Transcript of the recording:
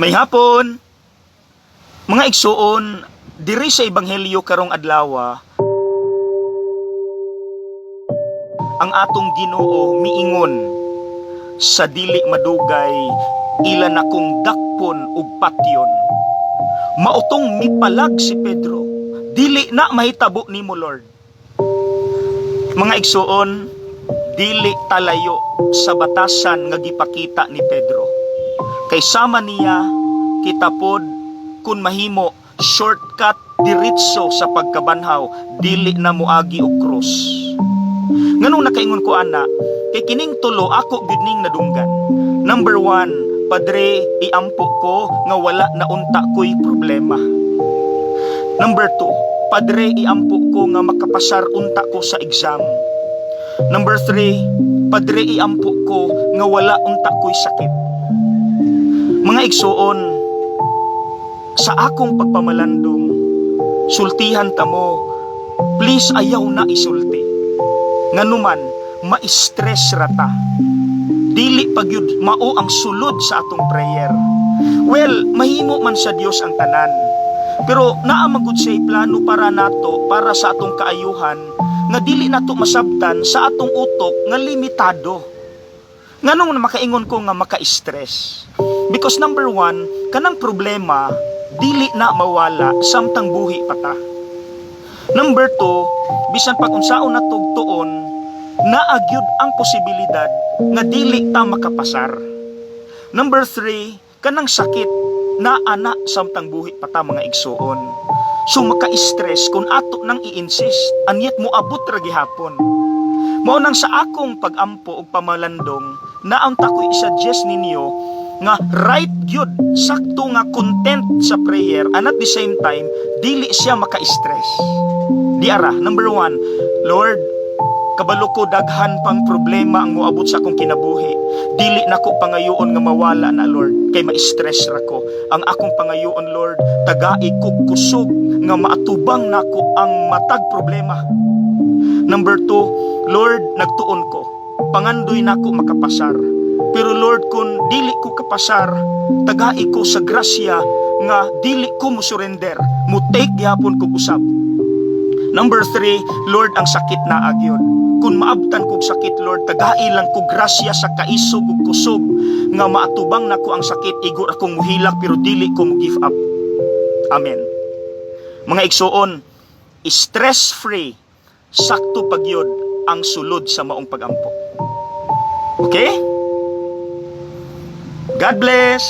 May hapon. Mga igsuon, diri sa ebanghelyo karong adlaw ang atong Ginoo miingon sa dili madugay ilan akong dakpon ug patyon. Mautong mipalag si Pedro. Dili na mahitabo nimo Lord. Mga igsuon, dili talayo sa batasan nga gipakita ni Pedro. Kay sama niya kita pod kun mahimo shortcut diretso sa pagkabanhaw dili na moagi og krus. Nganong nakaingon ko ana, kay kining tulo ako gid ning nadunggan. Number one, Padre, iampo ko nga wala na unta ko'y problema. Number two, Padre, iampo ko nga makapasar unta ko sa exam. Number three, Padre, iampo ko nga wala unta ko'y sakit. Mga igsuon, sa akong pagpamalandong, sultihan ta mo, please ayaw na isulti. Nganuman, ma-stress rata. Dili pagyud mao ang sulod sa atong prayer. Well, mahimo man sa Dios ang tanan. Pero naa magud siya plano para nato para sa atong kaayuhan nga dili nato masabtan sa atong utok nga limitado. Nganong makaingon ko nga maka-stress? Because number one, kanang problema, dili na mawala samtang buhi pa ta. Number two, bisan pag unsaon na tugtuon, naagyud ang posibilidad nga dili ta makapasar. Number three, kanang sakit na ana samtang buhi pa ta mga igsuon. So maka-stress kung ato nang i-insist, anyet mo abot ra gihapon. Mao nang sa akong pag-ampo og pamalandong, naang takoy i-suggest ninyo nga right gyud sakto nga content sa prayer and at the same time dili siya maka-stress. Di ara, number one, Lord, kabalo ko daghan pang problema ang moabot sa akong kinabuhi. Dili nako pangayoon nga mawala na Lord, kay ma-stress ra ko. Ang akong pangayoon Lord, tagai kog kusog nga maatubang nako ang matag problema. Number two, Lord, nagtuon ko. Pangandoy nako makapasar. Pero Lord, kung dili ko kapasar, tagai ko sa grasya nga dili ko mo surrender. Mo take gyapon kog usab. Number three, Lord, ang sakit na agyon. Kung maabtan kog sakit, Lord, tagai lang kog grasya sa kaisog ug kusog nga maatubang nako ang sakit igo akong muhilak pero dili ko mo give up. Amen. Mga igsuon, stress-free, sakto pagyod ang sulod sa maong pagampo. Okay? God bless!